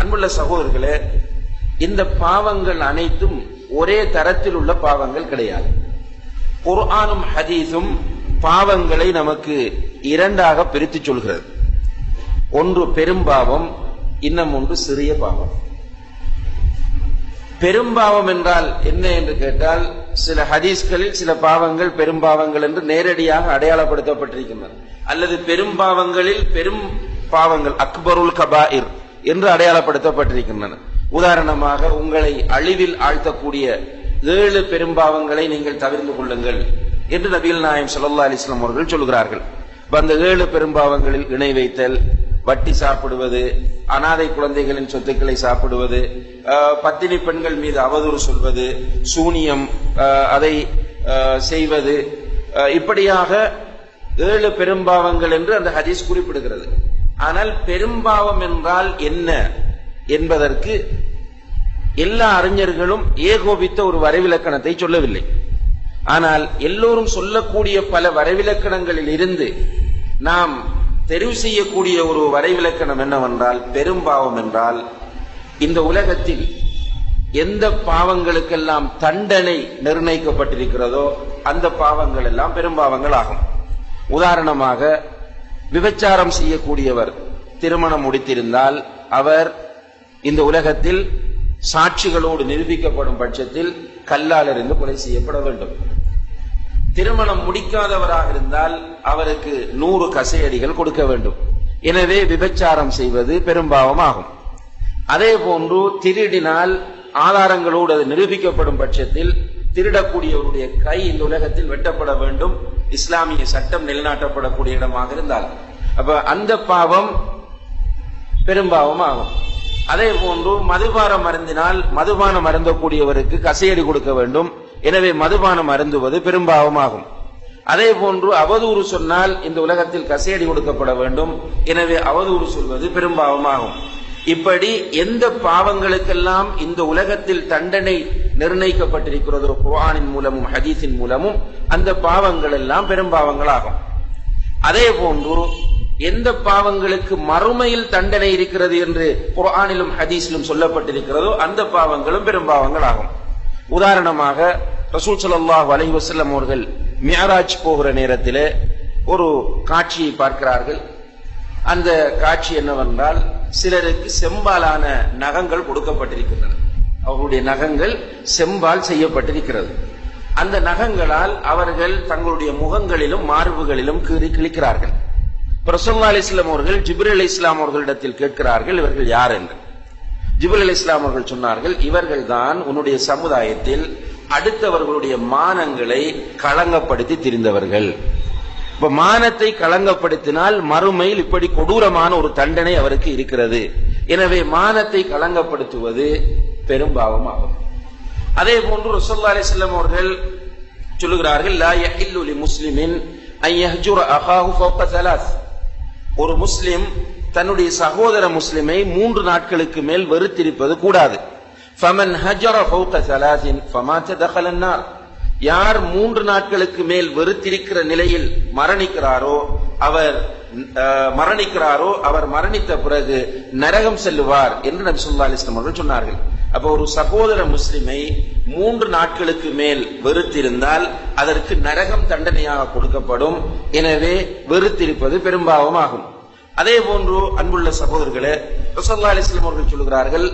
அன்புள்ள சகோதரர்களே இந்த பாவங்கள் அனைத்தும் ஒரே தரத்தில் உள்ள பாவங்கள் கிடையாது. குர்ஆனும் ஹதீஸும் பாவங்களை நமக்கு இரண்டாக பிரித்து சொல்கிறது. ஒன்று பெரும்பாவம் இன்னும் ஒன்று சிறிய பாவம். பெரும்பாவம் என்றால் என்ன என்று கேட்டால் சில ஹதீஸ்களில் சில பாவங்கள் பெரும்பாவங்கள் என்று நேரடியாக அடையாளப்படுத்தப்பட்டிருக்கின்றன. அல்லது பெரும்பாவங்களில் பெரும் பாவங்கள் அக்பருல் கபாயிர். என்று அடையாளப்படுத்தப்பட்டிருக்கின்றன. உதாரணமாக உங்களை அழிவில் ஆழ்த்தக்கூடிய ஏழு பெரும்பாவங்களை நீங்கள் தவிர்த்து கொள்ளுங்கள் என்று நபிகள் நாயம் சல்லா அலிஸ்லாம் அவர்கள் சொல்கிறார்கள். அந்த ஏழு பெரும்பாவங்களில் இணை வைத்தல் வட்டி சாப்பிடுவது அனாதை குழந்தைகளின் சொத்துக்களை சாப்பிடுவது பத்தினி பெண்கள் மீது அவதூறு சொல்வது சூனியம் அதை செய்வது இப்படியாக ஏழு பெரும்பாவங்கள் என்று அந்த ஹதீஸ் குறிப்பிடுகிறது. ஆனால் பெரும்பாவம் என்றால் என்ன என்பதற்கு எல்லா அறிஞர்களும் ஏகோபித்த ஒரு வரைவிலக்கணத்தை சொல்லவில்லை. ஆனால் எல்லோரும் சொல்லக்கூடிய பல வரைவிலக்கணங்களில் இருந்து நாம் தெரிவு செய்யக்கூடிய ஒரு வரைவிலக்கணம் என்னவென்றால் பெரும்பாவம் என்றால் இந்த உலகத்தில் எந்த பாவங்களுக்கெல்லாம் தண்டனை நிர்ணயிக்கப்பட்டிருக்கிறதோ அந்த பாவங்கள் எல்லாம் பெரும்பாவங்கள் ஆகும். உதாரணமாக விபச்சாரம் செய்யக்கூடியவர் திருமணம் முடித்திருந்தால் அவர் இந்த உலகத்தில் சாட்சிகளோடு நிரூபிக்கப்படும் பட்சத்தில் கல்லால் இருந்து கொலை செய்யப்பட வேண்டும். திருமணம் முடிக்காதவராக இருந்தால் அவருக்கு நூறு கசையடிகள் கொடுக்க வேண்டும். எனவே விபச்சாரம் செய்வது பெரும்பாவம் ஆகும் அதே போன்று திருடினால் ஆதாரங்களோடு அது நிரூபிக்கப்படும் பட்சத்தில் திருடக்கூடியவருடைய கை இந்த உலகத்தில் வெட்டப்பட வேண்டும். இஸ்லாமிய சட்டம் நிலைநாட்டப்படக்கூடிய இடமாக இருந்தால் அப்ப அந்த பாவம் பெரும்பாவம் ஆகும் அதே போன்று மதுபானம் அருந்தினால் மதுபானம் அருந்தக்கூடியவருக்கு கசையடி கொடுக்க வேண்டும். எனவே மதுபானம் அருந்துவது பெரும்பாவமாகும். அதே போன்று அவதூறு சொன்னால் இந்த உலகத்தில் கசையடி கொடுக்கப்பட வேண்டும். எனவே அவதூறு சொல்வது பெரும்பாவமாகும். இப்படி எந்த பாவங்களுக்கெல்லாம் இந்த உலகத்தில் தண்டனை நிர்ணயிக்கப்பட்டிருக்கிறதோ குர்ஆனின் மூலமும் ஹதீஸின் மூலமும் அந்த பாவங்கள் எல்லாம் பெரும்பாவங்களாகும் அதே போன்று எந்த பாவங்களுக்கு மறுமையில் தண்டனை இருக்கிறது என்று குர்ஆனிலும் ஹதீஸிலும் சொல்லப்பட்டிருக்கிறதோ அந்த பாவங்களும் பெரும்பாவங்களாகும் உதாரணமாக ரசூல் ஸல்லல்லாஹு அலைஹி வசல்லம் அவர்கள் மியராஜ் போகிற நேரத்தில் ஒரு காட்சியை பார்க்கிறார்கள். அந்த காட்சி என்னவென்றால் சிலருக்கு செம்பாலான நகங்கள் கொடுக்கப்பட்டிருக்கின்றன. அவர்களுடைய நகங்கள் செம்பால் செய்யப்பட்டிருக்கிறது. அந்த நகங்களால் அவர்கள் தங்களுடைய முகங்களிலும் மார்புகளிலும் கீறி கிழிக்கிறார்கள். பிரசல்லா அலிஸ்லாம் அவர்கள் ஜிப்ரி அலி இஸ்லாம் அவர்களிடத்தில் கேட்கிறார்கள் இவர்கள் யார் என்று. ஜிப்ரி அலி இஸ்லாம் அவர்கள் சொன்னார்கள் இவர்கள் தான் உன்னுடைய சமுதாயத்தில் அடுத்தவர்களுடைய மானங்களை களங்கப்படுத்தி திரிந்தவர்கள். இப்ப மானத்தை களங்கப்படுத்தினால் மறுமையில் இப்படி கொடூரமான ஒரு தண்டனை அவருக்கு இருக்கிறது. எனவே மானத்தை களங்கப்படுத்துவது பெரும்பாவம் ஆகும் அதே போன்று ரசோல்லா அலி செல்லம் அவர்கள் சொல்லுகிறார்கள் லா யஹில்லு முஸ்லிமின் ஒரு முஸ்லிம் தன்னுடைய சகோதர முஸ்லிமை மூன்று நாட்களுக்கு மேல் வெறுத்திருப்பது கூடாது. ஃபமன் ஹஜர ஃபௌக சலாசின் ஃபமாத்த தகலன்னார் யார் மூன்று நாட்களுக்கு மேல் வெறுத்திருக்கிற நிலையில் மரணிக்கிறாரோ அவர் மரணிக்கிறாரோ அவர் மரணித்த பிறகு நரகம் செல்லுவார் என்று நபி சொல்லா அலிஸ்லாம் அவர்கள் சொன்னார்கள். அப்ப ஒரு சகோதர முஸ்லிமை மூன்று நாட்களுக்கு மேல் வெறுத்திருந்தால் அதற்கு நரகம் தண்டனையாக கொடுக்கப்படும். எனவே வெறுத்திருப்பது பெரும்பாவம் ஆகும் அதே போன்று அன்புள்ள சகோதரர்களே ரசல்லா அலிஸ்லாம் அவர்கள் சொல்கிறார்கள்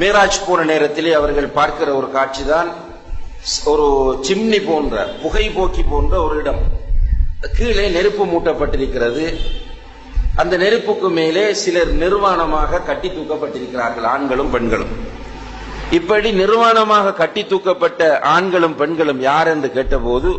மேராஜ் போன நேரத்திலே அவர்கள் பார்க்கிற ஒரு காட்சிதான் ஒரு சிம்னி போன்ற புகை போக்கி போன்ற ஒரு இடம். கீழே நெருப்பு மூட்டப்பட்டிருக்கிறது. அந்த நெருப்புக்கு மேலே சிலர் நிர்வாணமாக கட்டி தூக்கப்பட்டிருக்கிறார்கள் ஆண்களும் பெண்களும். இப்படி நிர்வாணமாக கட்டி தூக்கப்பட்ட ஆண்களும் பெண்களும் யார் என்று கேட்டபோது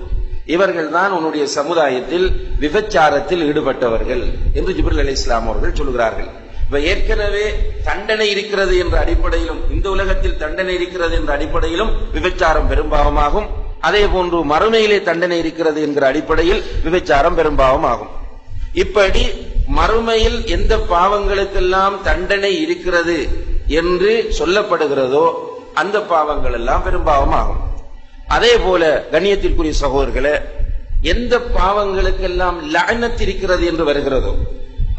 இவர்கள் தான் உன்னுடைய சமுதாயத்தில் விபச்சாரத்தில் ஈடுபட்டவர்கள் என்று ஜிப்ரில் அலி இஸ்லாம் அவர்கள் சொல்கிறார்கள். இப்ப ஏற்கனவே தண்டனை இருக்கிறது என்ற அடிப்படையிலும் இந்த உலகத்தில் தண்டனை இருக்கிறது என்ற அடிப்படையிலும் விபச்சாரம் பெரும்பாவமாகும். அதே போன்று மறுமையிலே தண்டனை இருக்கிறது என்கிற அடிப்படையில் விபச்சாரம் பெரும்பாவமாகும். இப்படி மறுமையில் எந்த பாவங்களுக்கெல்லாம் தண்டனை இருக்கிறது என்று சொல்லப்படுகிறதோ அந்த பாவங்கள் எல்லாம் பெரும்பாவமாகும் அதே போல கண்ணியத்திற்குரிய சகோதரர்களே எந்த பாவங்களுக்கெல்லாம் லஅனத் இருக்கிறது என்று வருகிறதோ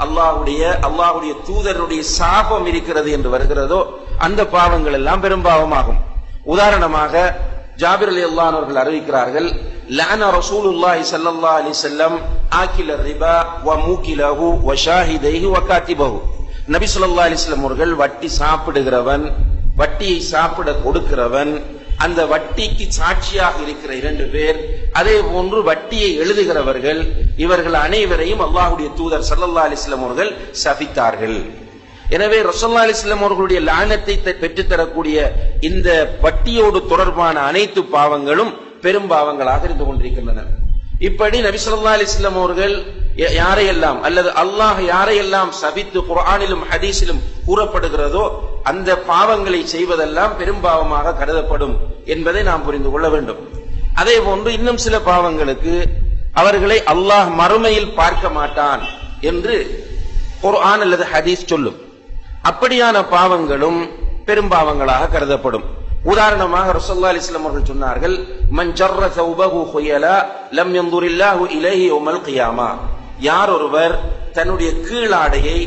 அல்லாஹ்வுடைய அல்லாஹுடைய தூதருடைய சாபம் இருக்கிறது என்று வருகிறதோ அந்த பாவங்கள் எல்லாம் பெரும்பாவமாகும் உதாரணமாக ஜாபிர் அலி அல்லான் அவர்கள் அறிவிக்கிறார்கள் லான ரசூலுல்லாஹி ஸல்லல்லாஹு அலைஹி வஸல்லம் ஆகில ரிபா வ மூகிலஹு வ ஷாஹிதைஹி வ காத்திபஹு. நபி ஸல்லல்லாஹு அலைஹி வஸல்லம் அவர்கள் வட்டி சாப்பிடுகிறவன் வட்டியை சாப்பிட கொடுக்கிறவன் அந்த வட்டிக்கு சாட்சியாக இருக்கிற இரண்டு பேர் அதே போன்று வட்டியை எழுதுகிறவர்கள் இவர்கள் அனைவரையும் அல்லாஹ்வுடைய தூதர் ஸல்லல்லாஹு அலைஹி வஸல்லம் அவர்கள் சபித்தார்கள். எனவே ரசல்லா அலிஸ்லாம் அவர்களுடைய லானத்தை பெற்றுத்தரக்கூடிய இந்த பட்டியோடு தொடர்பான அனைத்து பாவங்களும் பெரும் பாவங்களாக இருந்து கொண்டிருக்கின்றன. இப்படி நபிசல்லா அலிஸ்லாம் அவர்கள் யாரையெல்லாம் அல்லது அல்லாஹ் யாரையெல்லாம் சபித்து குர்ஆனிலும் ஹதீஸிலும் கூறப்படுகிறதோ அந்த பாவங்களை செய்வதெல்லாம் பெரும் பாவமாக கருதப்படும் என்பதை நாம் புரிந்து கொள்ள வேண்டும். அதே போன்று இன்னும் சில பாவங்களுக்கு அவர்களை அல்லாஹ் மறுமையில் பார்க்க மாட்டான் என்று குர்ஆன் அல்லது ஹதீஸ் சொல்லும். அப்படியான பாவங்களும் பெரும்பாவங்களாக கருதப்படும். உதாரணமாக ரசல்லா அலிஸ்லாம் அவர்கள் சொன்னார்கள் மன் ஜர்ர ஹுயலா லம் யந்துரில்லாஹு இலைஹி யௌமல் கியாமா. யார் ஒருவர் தன்னுடைய கீழாடையை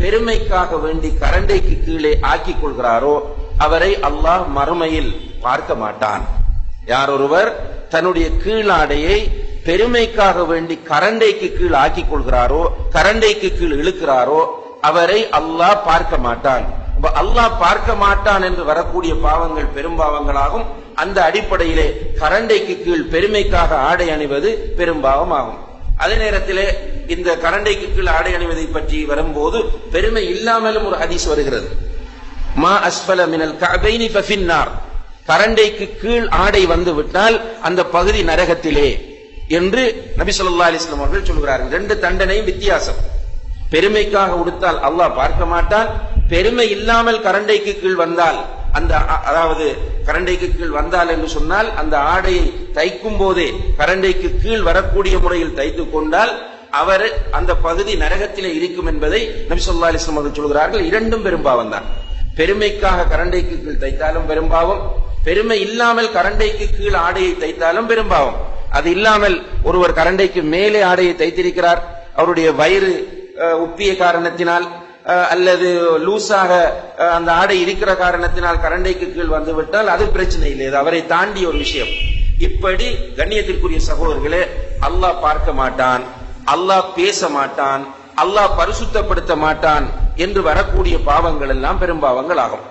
பெருமைக்காக வேண்டி கரண்டைக்கு கீழே ஆக்கிக் கொள்கிறாரோ அவரை அல்லாஹ் மறுமையில் பார்க்க மாட்டான். யார் ஒருவர் தன்னுடைய கீழாடையை பெருமைக்காக வேண்டி கரண்டைக்கு கீழ் ஆக்கிக் கொள்கிறாரோ கரண்டைக்கு கீழ் இழுக்கிறாரோ அவரை அல்லாஹ் பார்க்க மாட்டான். அல்லாஹ் பார்க்க மாட்டான் என்று வரக்கூடிய பாவங்கள் பெரும்பாவங்களாகும் அந்த அடிப்படையிலே கரண்டைக்கு கீழ் பெருமைக்காக ஆடை அணிவது பெரும்பாவமாகும் அதே நேரத்திலே இந்த கரண்டைக்கு கீழ் ஆடை அணிவதை பற்றி வரும்போது பெருமை இல்லாமலும் ஒரு ஹதீஸ் வருகிறது. மா அஸ்பல மினல் கஅபைனி ஃபஃபின்னார். கரண்டைக்கு கீழ் ஆடை வந்து விட்டால் அந்த பகுதி நரகத்திலே என்று நபி சொல்லா அலிஸ்லாம் அவர்கள் சொல்கிறார்கள். ரெண்டு தண்டனையும் வித்தியாசம். பெருமைக்காக உடுத்தால் அல்லாஹ் பார்க்க மாட்டான். பெருமை இல்லாமல் கரண்டைக்கு கீழ் வந்தால் அந்த அதாவது கரண்டைக்கு கீழ் வந்தால் என்று சொன்னால் அந்த ஆடையை தைக்கும் போதே கரண்டைக்கு கீழ் வரக்கூடிய முறையில் தைத்து கொண்டால் அவர் அந்த பகுதி நரகத்திலே இருக்கும் என்பதை நபி ஸல்லல்லாஹு அலைஹி அவர்கள் சொல்கிறார்கள். இரண்டும் பெரும்பாவம் தான். பெருமைக்காக கரண்டைக்கு கீழ் தைத்தாலும் பெரும்பாவம் பெருமை இல்லாமல் கரண்டைக்கு கீழ் ஆடையை தைத்தாலும் பெரும்பாவம் அது இல்லாமல் ஒருவர் கரண்டைக்கு மேலே ஆடையை தைத்திருக்கிறார். அவருடைய வயிறு உப்பிய காரணத்தினால் அல்லது லூசாக அந்த ஆடை இருக்கிற காரணத்தினால் கரண்டைக்கு கீழ் வந்துவிட்டால் அது பிரச்சனை இல்லை. அது அவரை தாண்டி ஒரு விஷயம். இப்படி கண்ணியத்திற்குரிய சகோதரர்களே அல்லாஹ் பார்க்க மாட்டான் அல்லாஹ் பேச மாட்டான் அல்லாஹ் பரிசுத்தப்படுத்த மாட்டான் என்று வரக்கூடிய பாவங்கள் எல்லாம் பெரும்பாவங்கள் ஆகும்.